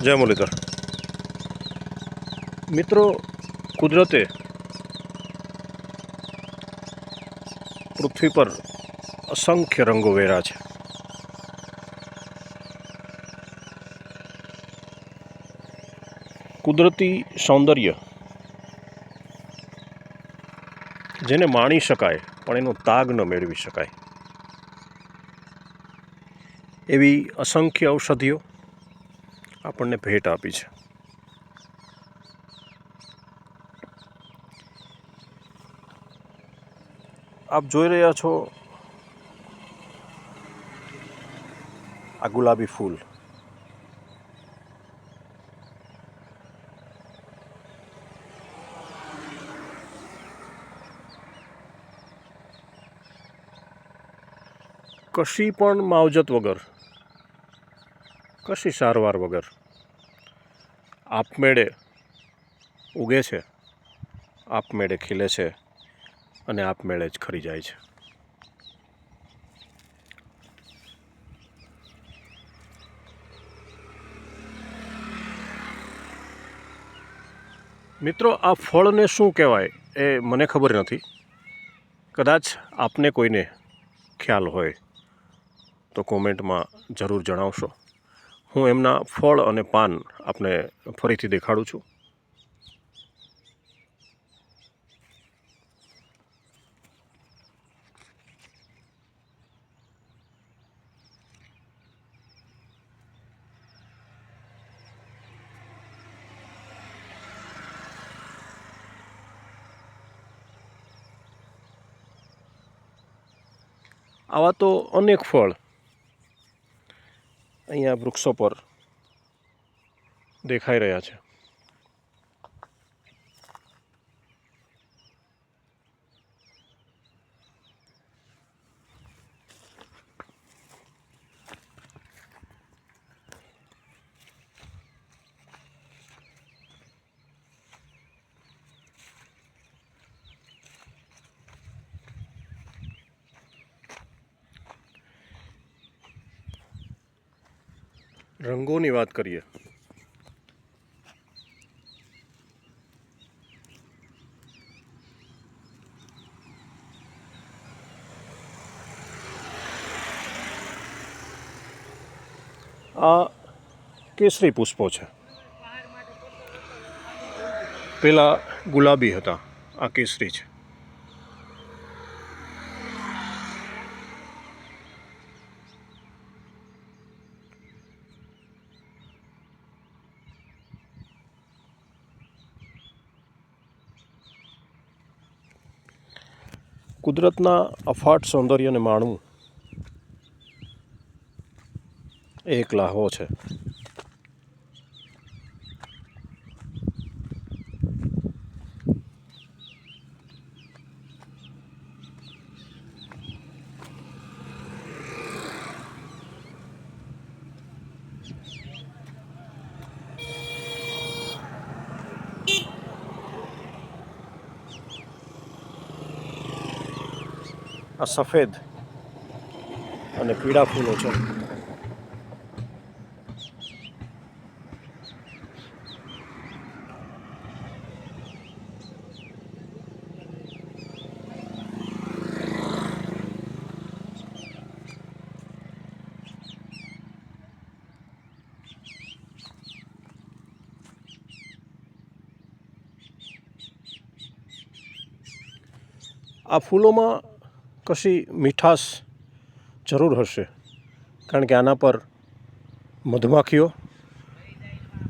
જય મુરલીધર. મિત્રો, કુદરતે પૃથ્વી પર અસંખ્ય રંગો વેરા છે. કુદરતી સૌંદર્ય જેને માણી શકાય, પણ એનો તાગ ન મેળવી શકાય. એવી અસંખ્ય ઔષધિઓ આપણને ભેટ આપી છે. આપ જોઈ રહ્યા છો આ ગુલાબી ફૂલ. કશી પણ માવજત વગર, કશી સારવાર વગર આપમેળે ઉગે છે, આપમેળે ખીલે છે અને આપમેળે જ ખરી જાય છે. મિત્રો, આ ફળને શું કહેવાય એ મને ખબર નથી. કદાચ આપને કોઈને ખ્યાલ હોય તો કોમેન્ટમાં જરૂર જણાવશો. હું એમના ફળ અને પાન આપને ફરીથી દેખાડું છું. આવા તો અનેક ફળ અહીંયા વૃક્ષો પર દેખાઈ રહ્યા છે. રંગોની વાત કરીએ. આ કેસરી પુષ્પો છે. પેલા ગુલાબી હતા. આ કેસરી છે. કુદરતના અફાટ સૌંદર્યને માણવું એક લાહવો છે. આ સફેદ અને પીળા ફૂલો છે. આ ફૂલોમાં કશી મીઠાશ જરૂર હશે? કારણ કે આના પર મધમાખીઓ,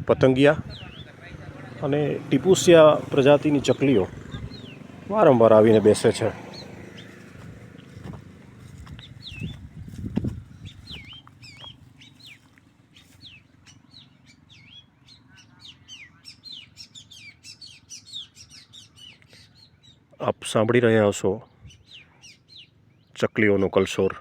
પતંગિયા અને ટીપુસિયા પ્રજાતિની ચકલીઓ વારંવાર આવીને બેસે છે. આપ સાંભળી રહ્યા હશો ચકલીઓનો કલશોર.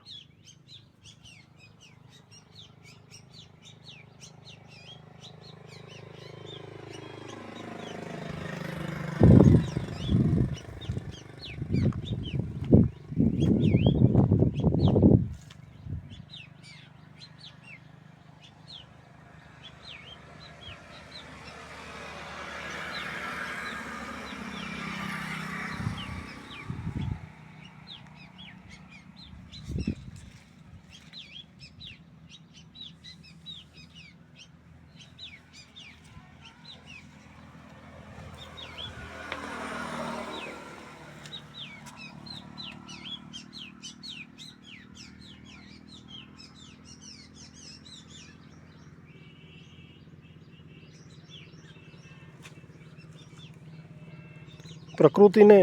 પ્રકૃતિને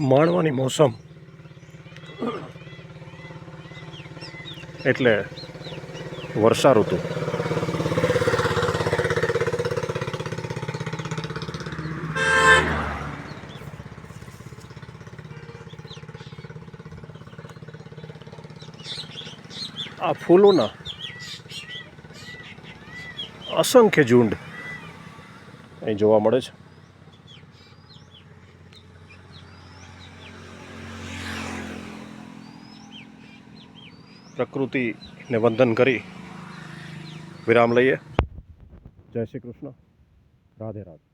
માણવાની મોસમ. એટલે વર્ષા ઋતુ આ ફૂલોના અસંખ્ય ઝુંડ અહીં જોવા મળે છે. પ્રકૃતિને વંદન કરી. વિરામ લઈએ. જય શ્રી કૃષ્ણ. રાધે રાધે.